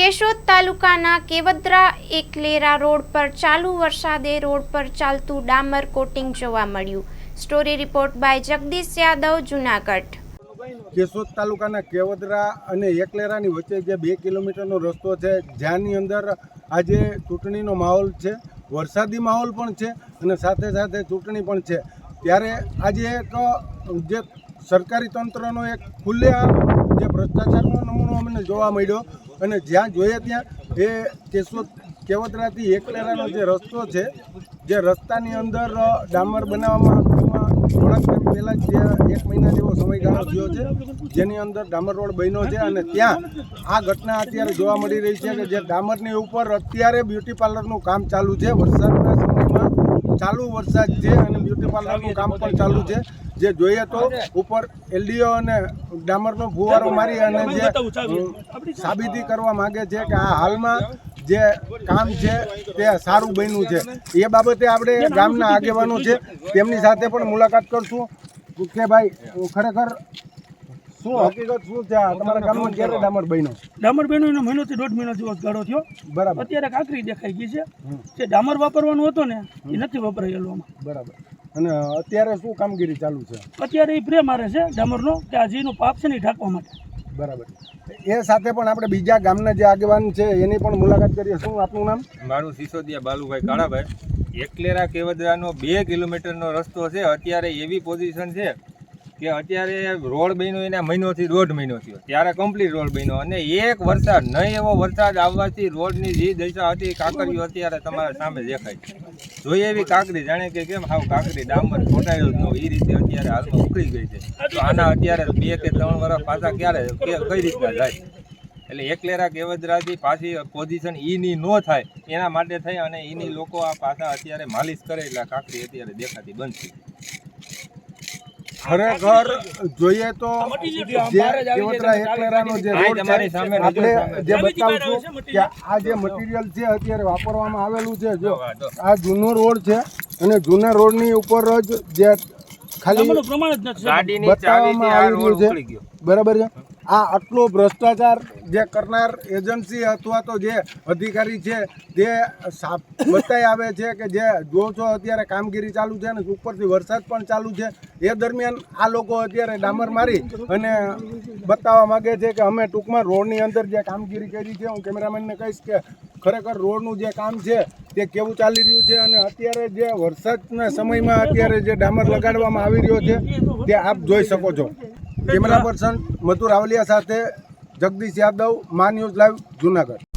કેશોદ તાલુકાના કેવદ્રા એકલેરા રોડ પર ચાલુ વરસાદે રોડ પર ચાલતું ડામર કોટિંગ જોવા મળ્યું. Story report by Jagdish Yadav, Junagadh. Keshod તાલુકાના કેવદરા અને એકલેરાની વચ્ચે જે બે કિલોમીટરનો રસ્તો છે, જ્યાંની અંદર આજે ચૂંટણીનો માહોલ છે, વરસાદી માહોલ પણ છે અને સાથે સાથે ચૂંટણી પણ છે. ત્યારે આજે એક, જે સરકારી તંત્રનો એક ખુલ્લેઆમ જે ભ્રષ્ટાચારનો નમૂનો અમને જોવા મળ્યો અને જ્યાં જોઈએ ત્યાં એ કેશોદ કેવતરાથી એકલેરાનો જે રસ્તો છે, જે રસ્તાની અંદર ડામર બનાવવામાં થોડાક ટાઈમ પહેલાં જે એક મહિના જેવો સમયગાળો થયો છે, જેની અંદર ડામર રોડ બન્યો છે અને ત્યાં આ ઘટના અત્યારે જોવા મળી રહી છે કે જે ડામરની ઉપર અત્યારે બ્યુટી પાર્લરનું કામ ચાલુ છે, વરસાદના ચાલુ વરસાદ છે અને બ્યુટી પાર્લરનું કામ પણ ચાલુ છે. જે જોઈએ તો ઉપર એલડીઓ અને ડામરનો ફુવારો મારી અને જે સાબિતી કરવા માગે છે કે આ હાલમાં જે કામ છે તે સારું બન્યું છે. એ બાબતે આપણે ગામના આગેવાનો છે, તેમની સાથે પણ મુલાકાત કરશું. કે ભાઈ, ખરેખર શું હકીકત શું છે? તમારા ગામમાં ક્યારે ડામર બન્યો? ડામર બહેનો એનો મહિનોથી દોઢ મહિનો જેવો ગાળો થયો. બરાબર. અત્યારે કાંકરી દેખાઈ ગઈ છે. જે ડામર વાપરવાનું હતો ને એ નથી વપરાયેલું આમાં બરાબર. અને અત્યારે શું કામગીરી ચાલુ છે? અત્યારે એ પ્રેમ મારે છે ડામરનો કે આ જેનું પાપ છે ને એ ઢાંકવા માટે. બરાબર. એ સાથે પણ આપણે બીજા ગામના જે આગેવાન છે એની પણ મુલાકાત કરીએ. શું આપનું નામ? મારું સિસોદિયા બાલુભાઈ કાળાભાઈ. એકલેરા કેવદરાનો બે કિલોમીટરનો રસ્તો છે. અત્યારે એવી પોઝિશન છે કે અત્યારે રોડ બન્યો એના મહિનોથી દોઢ મહિનો થયો. ત્યારે કમ્પ્લીટ રોડ બન્યો અને એક વરસાદ, નહીં એવો વરસાદ આવવાથી રોડની જે દશા હતી, કાંકરીઓ અત્યારે તમારા સામે દેખાય છે. જોઈએ એવી કાંકરી, જાણે કે કેમ હાવ કાંકરી, ડામર ખોટાયો જ ન એ રીતે અત્યારે હાલમાં ઉકળી ગઈ છે. તો આના અત્યારે બે કે ત્રણ વર્ષ પાછા ક્યારે કઈ રીતના જાય? એટલે એકલેરા કેવદરાથી પાછી પોઝિશન ઈની નો થાય, એના માટે થઈ અને ઈની લોકો આ પાછા અત્યારે માલિશ કરે એટલે કાંકરી અત્યારે દેખાતી થઈ ખરેખર જોઈએ તો જે કેવતરા એકલેરાનો જે રોડ છે આપણે. જે બતાવશું કે આ જે મટીરિયલ છે અત્યારે વાપરવામાં આવેલું છે જો આ જૂનો રોડ છે અને જૂના રોડની ઉપર જ જે ખાલી ડામરનું પ્રમાણ જ નથી ગાડીની ચાવીથી બતાવવામાં આ આવી રોડ રહ્યું છે બરાબર છે? આ આટલો ભ્રષ્ટાચાર જે કરનાર એજન્સી અથવા તો જે અધિકારી છે તે બતાવી આવે છે કે જે જો છો અત્યારે કામગીરી ચાલુ છે અને ઉપરથી વરસાદ પણ ચાલુ છે. એ દરમિયાન આ લોકો અત્યારે ડામર મારી અને બતાવવા માગે છે કે અમે ટૂંકમાં રોડની અંદર જે કામગીરી કરી છે, હું કેમેરામેનને કહીશ કે ખરેખર રોડનું જે કામ છે, તે કેવું ચાલી રહ્યું છે અને અત્યારે જે વરસાદના સમયમાં અત્યારે જે ડામર લગાડવામાં આવી રહ્યો છે, તે આપ જોઈ શકો છો. કેમેરા પર્સન મધુ રાવલિયા સાથે જગદીશ યાદવ, મા ન્યૂઝ લાઈવ જુનાગઢ.